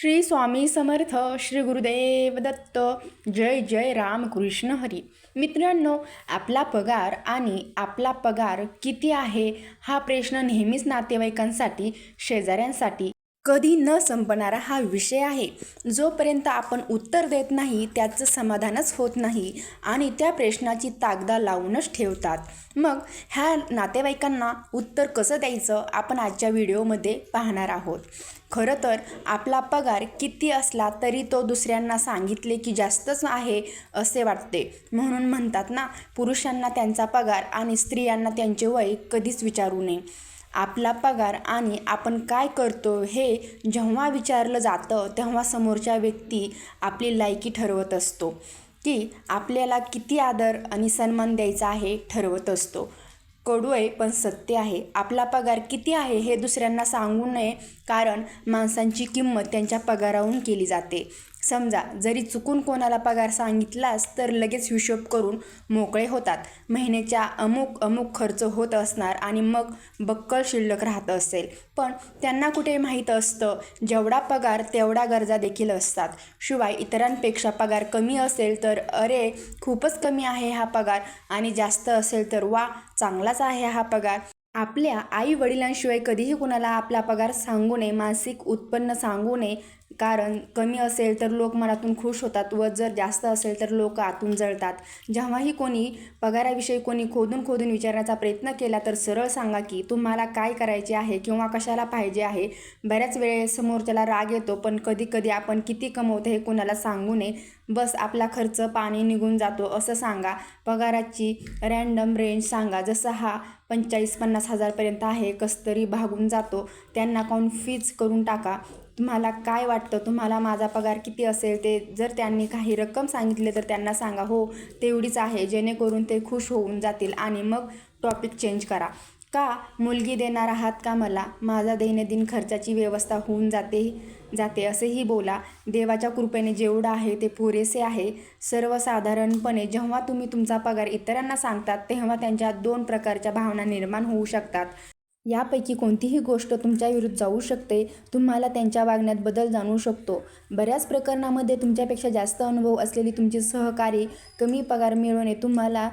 श्री स्वामी समर्थ श्री गुरुदेव दत्त जय जय रामकृष्ण हरी. मित्रांनो आपला पगार आणि आपला पगार किती आहे हा प्रश्न नेहमीच नातेवाईकांसाठी शेजाऱ्यांसाठी कधी न संपणारा हा विषय आहे. जोपर्यंत आपण उत्तर देत नाही त्याचं समाधानच होत नाही आणि त्या प्रश्नाची तागदा लावूनच ठेवतात. मग ह्या नातेवाईकांना उत्तर कसं द्यायचं आपण आजच्या व्हिडिओमध्ये पाहणार आहोत. खरं तर आपला पगार किती असला तरी तो दुसऱ्यांना सांगितले की जास्तच आहे असे वाटते. म्हणून म्हणतात ना पुरुषांना त्यांचा पगार आणि स्त्रियांना त्यांचे वय कधीच विचारू नये. आपला पगार आणि आपण काय करतो हे जेव्हा विचारलं जातं तेव्हा समोरच्या व्यक्ती आपली लायकी ठरवत असतो. की आपल्याला किती आदर आणि सन्मान द्यायचा आहे ठरवत असतो. कडू आहे पण सत्य आहे. आपला पगार किती आहे हे दुसऱ्यांना सांगू नये कारण माणसांची किंमत त्यांच्या पगाराहून केली जाते. समजा जरी चुकून कोणाला पगार सांगितलास तर लगेच हिशोब करून मोकळे होतात. महिन्याच्या अमुक अमुक खर्च होत असणार आणि मग बक्कल शिल्लक राहत असेल. पण त्यांना कुठे माहीत असतं? जेवढा पगार तेवढा गरजा देखील असतात. शिवाय इतरांपेक्षा पगार कमी असेल तर अरे खूपच कमी आहे हा पगार आणि जास्त असेल तर वा चांगलाच आहे हा पगार. आपल्या आई वडिलांशिवाय कधीही कुणाला आपला पगार सांगू नये मासिक उत्पन्न सांगू नये कारण कमी असेल तर लोक मनातून खुश होतात व जर जास्त असेल तर लोक आतून जळतात. जेव्हाही कोणी पगाराविषयी कोणी खोदून खोदून विचारण्याचा प्रयत्न केला तर सरळ सांगा की तुम्हाला काय करायचे आहे किंवा कशाला पाहिजे आहे? बऱ्याच वेळेस समोरच्याला राग येतो पण कधी कधी आपण किती कमवतो हे कोणाला सांगू नये. बस आपला खर्च पाणी निघून जातो असं सांगा. पगाराची रँडम रेंज सांगा. जसं हा पंचेचाळीस पन्नास हजारपर्यंत आहे कस्तरी भागून जातो. त्यांना कॉन्फीज करून टाका. तुम्हाला काय वाटतं? तुम्हाला माझा पगार किती असेल? ते जर त्यांनी काही रक्कम सांगितले तर त्यांना सांगा. हो तेवढीच आहे. जेणेकरून ते खुश होऊन जातील. आणि मग टॉपिक चेंज करा. का मुलगी देणार आहात का मला? माझा दैनंदिन खर्चाची व्यवस्था होऊन जाते जाते असेही बोला. देवाच्या कृपेने जेवढं आहे ते पुरेसे आहे. सर्वसाधारणपणे जेव्हा तुम्ही तुमचा पगार इतरांना सांगतात तेव्हा त्यांच्या दोन प्रकारच्या भावना निर्माण होऊ शकतात. यापैकी कोणतीही गोष्ट तुमच्या विरुद्ध जाऊ शकते. तुम्हाला त्यांच्या वागण्यात बदल जाणवू शकतो. बऱ्याच प्रकरणामध्ये तुमच्यापेक्षा जास्त अनुभव असलेली तुमची सहकारी कमी पगार मिळवणे तुम्हाला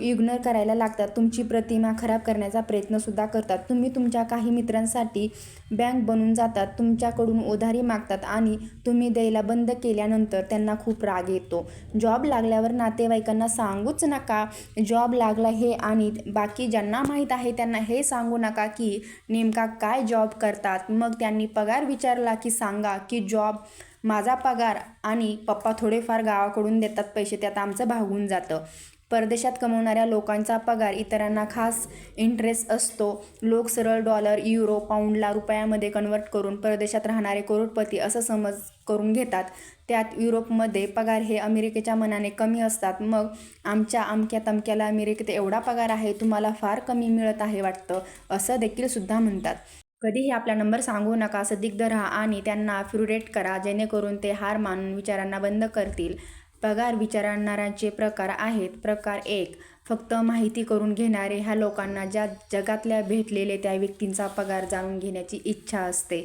इग्नोर करायला लागतात. तुमची प्रतिमा खराब करण्याचा प्रयत्नसुद्धा करतात. तुम्ही तुमच्या काही मित्रांसाठी बँक बनून जातात. तुमच्याकडून उधारी मागतात आणि तुम्ही द्यायला बंद केल्यानंतर त्यांना खूप राग येतो. जॉब लागल्यावर नातेवाईकांना सांगूच नका. जॉब लागला हे आणि बाकी ज्यांना माहीत आहे त्यांना हे सांगू नका की नेमका काय जॉब करतात. मग त्यांनी पगार विचारला की सांगा की जॉब माझा पगार आणि पप्पा थोडेफार गावाकडून देतात. पैसे त्यात आमचं भागून जातं. परदेशात कमवणाऱ्या लोकांचा पगार इतरांना खास इंटरेस्ट असतो. लोक सरळ डॉलर युरो पाऊंडला रुपयामध्ये कन्वर्ट करून परदेशात राहणारे करोडपती असं समज करून घेतात. त्यात युरोपमध्ये पगार हे अमेरिकेच्या मनाने कमी असतात. मग आमच्या अमक्या तमक्याला अमेरिकेत एवढा पगार आहे तुम्हाला फार कमी मिळत आहे वाटतं असं देखील सुद्धा म्हणतात. कधीही आपला नंबर सांगू नका सदिग्ध राहा आणि त्यांना फ्युरेट करा जेणेकरून ते हार मानून विचारांना बंद करतील. पगार विचारणाऱ्यांचे प्रकार आहेत. प्रकार एक फक्त माहिती करून घेणारे ह्या लोकांना ज्या जगातल्या भेटलेले त्या व्यक्तींचा पगार जाणून घेण्याची इच्छा असते.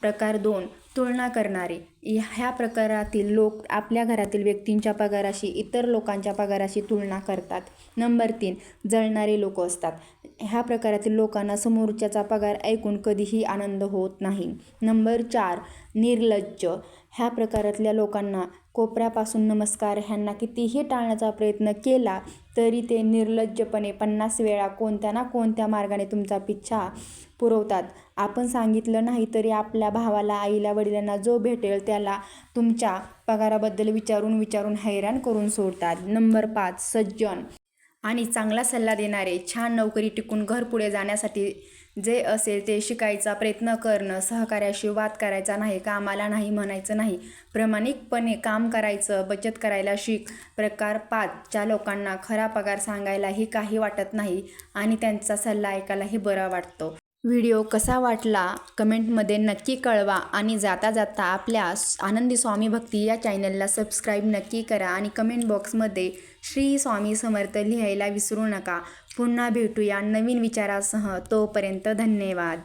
प्रकार दोन तुलना करणारे. ह्या प्रकारातील लोक आपल्या घरातील व्यक्तींच्या पगाराशी इतर लोकांच्या पगाराशी तुलना करतात. नंबर तीन जळणारे लोक असतात. ह्या प्रकारातील लोकांना समोरच्याचा पगार ऐकून कधीही आनंद होत नाही. नंबर चार निर्लज्ज. ह्या प्रकारातल्या लोकांना कोपऱ्यापासून नमस्कार ह्यांना कितीही टाळण्याचा प्रयत्न केला तरी ते निर्लज्जपणे पन्नास वेळा कोणत्या ना कोणत्या मार्गाने तुमचा पिच्छा पुरवतात. आपण सांगितलं नाही तरी आपल्या भावाला आईला वडिलांना जो भेटेल त्याला तुमच्या पगाराबद्दल विचारून विचारून हैराण करून सोडतात. नंबर पाच सज्जन. आणि चांगला सल्ला देणारे छान नोकरी टिकून घर पुढे जाण्यासाठी जे असेल ते शिकायचा प्रयत्न करणं सहकार्याशी वाद करायचा नाही कामाला नाही म्हणायचं नाही. प्रामाणिकपणे काम करायचं बचत करायला शिक. प्रकार पाचच्या लोकांना खरा पगार सांगायलाही काही वाटत नाही आणि त्यांचा सल्ला ऐकायलाही बरा वाटतो. व्हिडिओ कसा वाटला कमेंटमध्ये नक्की कळवा आणि जाता जाता आपल्या आनंदी स्वामी भक्ती या चॅनलला सबस्क्राईब नक्की करा आणि कमेंट बॉक्समध्ये श्री स्वामी समर्थ लिहायला विसरू नका. पुन्हा भेटूया नवीन विचारासह. तोपर्यंत धन्यवाद.